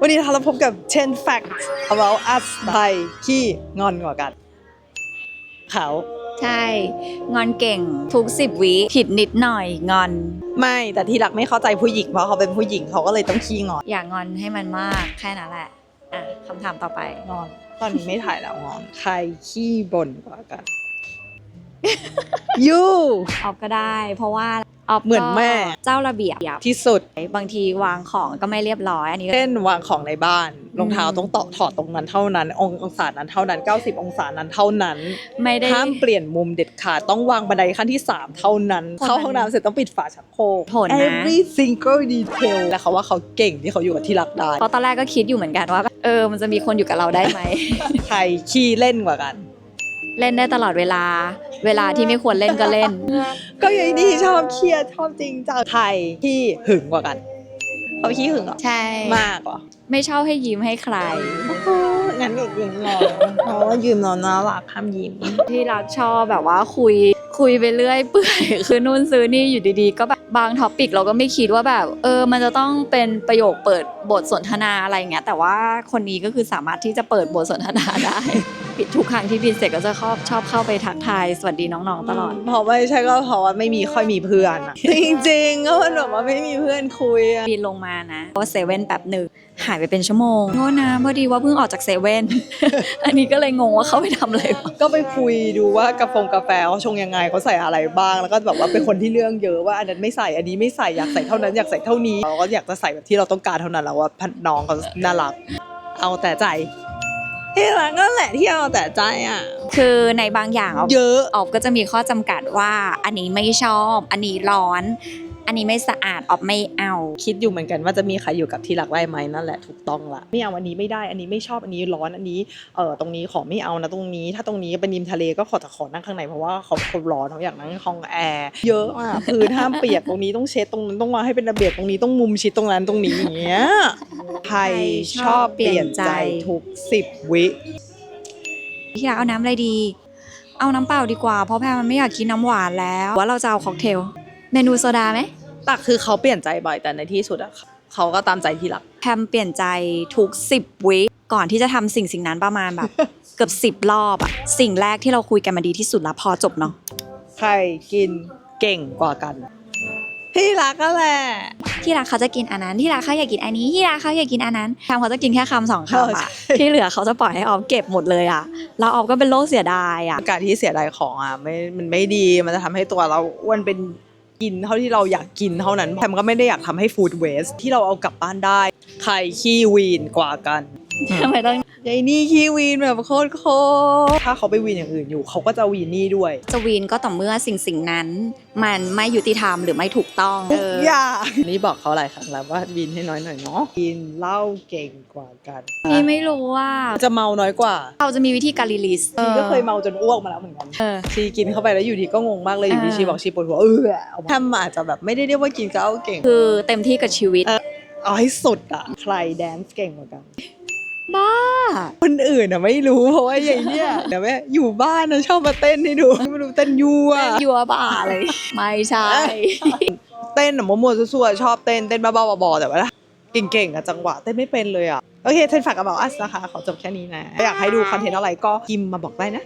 วันนี้เราพบกับ 10 facts about us ใครขี้งอนกว่ากัน เขา ใช่ งอนเก่งทุกสิบวิผิดนิดหน่อยงอน ไม่แต่ที่รักไม่เข้าใจผู้หญิงเพราะเขาเป็นผู้หญิงเขาก็เลยต้องขี้งอนอย่างอนให้มันมากแค่นั้นแหละ อะคำถามต่อไป งอน ตอนนี้ไม่ถ่ายแล้วงอน ใครขี้บ่นกว่ากันยูออฟก็ได้ เพราะว่าออฟ เหมือนแม่ เจ้าระเบียบที่สุด บางทีวางของก็ไม่เรียบร้อยอันนี้ก็เช่นวางของในบ้านรองเท้าต้องต่อถอดตรงนั้นเท่านั้นององศานั้นเท่านั้น 90 องศานั้นเท่านั้นไม่ได้ห้ามเปลี่ยนมุมเด็ดขาดต้องวางบันไดขั้นที่ 3 เท่านั้นผลมันเข้าห้องน้ำเสร็จต้องปิดฝาชักโครกผลนะ every single detail แล้วเขาว่าเขาเก่งที่เขาอยู่กับที่รักได้เพราะตอนแรกก็คิดอยู่เหมือนกันว่าแบบเออมันจะมีคนอยู่กับเราได้ไหมใครขี้เล่นกว่ากัน เล่นได้ตลอดเวลา เวลาที่ไม่ควรเล่นก็เล่น ก็ยัยนี่ชอบเครียดชอบจริงจังใครที่หึงกว่ากันเขาขี้หึงเหรอใช่ มากเหรอไม่ชอบให้ยิ้มให้ใครโอ้งั้นอีกยืมนอนเพราะว่ายืมนอนน่ารักห้ามยิ้มที่รักชอบแบบว่าคุยคุยไปเรื่อยเปื่อยคือนู่นซื้อนี่อยู่ดีๆ ก็แบบบางท็อปิกเราก็ไม่คิดว่าแบบเออ มันจะต้องเป็นประโยคเปิดบทสนทนาอะไรอย่างเงี้ยแต่ว่าคนนี้ก็คือสามารถที่จะเปิดบทสนทนาได้ปิด ทุกครั้งที่บินเสร็จก็จะชอบชอบเข้าไปทักทาย สวัสดีน้องๆตลอด เพราะไม่ใช่ก็เพราะว่าไม่มีค่อยมีเพื่อนอะ จริงๆก็มันแบบว่าไม่มีเพื่อนคุยอะบินลงมานะว่าเซเว่นแป๊บหนึ่งหายไปเป็นชั่วโมงโทษนะพอดีว่าเพิ่งออกจากเซเว่น อันนี้ก็เลยงงว่าเขาไปทำอะไรวะก็ไปคุยดูว่ากาแฟกาแฟเขาชงยังไงเขาใส่อะไรบ้างแล้วก็แบบว่าเป็นคนที่เรื่องเยอะว่าอันนั้นไม่ใส่อันนี้ไม่ใส่อยากใส่เท่านั้นอยากใส่เท่านี้เราก็อยากจะใส่แบบที่เราต้องการเท่านั้นแล้วว่าพันน้องเขาน่ารักเอาแต่ใจ ที่รักนั่นแหละที่เอาแต่ใจอะ คือในบางอย่างออฟเยอะ ออฟก็จะมีข้อจำกัดว่าอันนี้ไม่ชอบ อันนี้ร้อน อันนี้ไม่สะอาดออฟไม่เอา คิดอยู่เหมือนกันว่าจะมีใครอยู่กับที่รักได้ไหมนั่นแหละถูกต้องละไม่เอาอันนี้ไม่ได้อันนี้ไม่ชอบอันนี้ร้อนอันนี้เออตรงนี้ขอไม่เอานะตรงนี้ ถ้าตรงนี้เป็นริมทะเลก็ขอแต่ขอนั่งข้างในเพราะว่าเขาเขาร้อนเขาอยากนั่งในห้องแอร์เยอะอะพื้นห้ามเปียกตรงนี้ต้องเช็ดตรงนั้นต้องวางให้เป็นระเบียบตรงนี้ต้องมุมชิดตรงนั้นตรงนี้อย่างเงี้ยใครชอบเปลี่ยนใจทุกสิบวิที่รักเอาน้ำอะไรดี เอาน้ำเปล่าดีกว่าเพราะแพรมันไม่อยากกินน้ำหวานแล้วว่าเราจะเอาค็อกเทล เมนูโซดาไหมแต่คือเขาเปลี่ยนใจบ่อยแต่ในที่สุดอะเขาก็ตามใจที่รัก แพมเปลี่ยนใจทุกสิบวิก่อนที่จะทำสิ่งสิ่งนั้นประมาณแบบ เกือบสิบรอบอะสิ่งแรกที่เราคุยกันมาดีที่สุดแล้วพอจบเนาะใครกินเก่งกว่ากัน ที่รักก็แหละที่รักเขาจะกินอันนั้นที่รักเขาอยากกินอันนี้ที่รักเขาอยากกินอันนั้นแพมเขาจะกินแค่คำสองเออคำอะใช่ที่เหลือเขาจะปล่อยให้ออฟเก็บหมดเลยอะแล้วออฟก็เป็นโรคเสียดายอะ การที่เสียดายของอะไม่มันไม่ดีมันจะทำให้ตัวเราอ้วนเป็น กินเท่าที่เราอยากกินเท่านั้นแต่มันก็ไม่ได้อยากทำให้ฟู้ดเวสที่เราเอากลับบ้านได้ ใครขี้วีนกว่ากันทำไมต้องยายนี่ขี้วีนแบบโคตรโคตรถ้าเขาไปวีนอย่างอื่นอยู่ เขาก็จะวีนนี่ด้วย จะวีนก็ต่อเมื่อสิ่งสิ่งนั้น มันไม่ยุติธรรมหรือไม่ถูกต้องทุกอย่างนี่บอกเขาหลายครั้งแล้วว่าวีนให้น้อยหน่อยเนาะกินเหล้าเก่งกว่ากันนี่ไม่รู้ว่าจะเมาน้อยกว่า เราจะมีวิธีการรีลิสชีก็เคยเมาจนอ้วกมาแล้วเหมือนกันเออชีกินเข้าไปแล้วอยู่ดีก็งงมากเลยอยู่ดีอ่าชีบอกชีปวดหัวเออเอามาทำอาจจะแบบไม่ได้เรียกว่ากินก็เอาเก่ง คือเต็มที่กับชีวิต เออเอาให้สุดอะใครแดนซ์เก่งกว่ากันบ้า คนอื่นอะไม่รู้เพราะว่าอย่างเนี้ยเดี๋ยวแม่อยู่บ้านนะชอบมาเต้นให้ดูไม่รู้เต้นยั่วยัวบ้าเลย ไม่ใช่ เต้นอะมั่วๆซั่วๆชอบเต้นเต้นบ้าๆบอๆแต่ว่าเก่งๆอะจังหวะเต้นไม่เป็นเลยอะโอเคเทนฝากกับบอกอัสนะคะขอจบแค่นี้นะ อยากให้ดูคอนเทนต์อะไรก็พิมพ์มาบอกได้นะ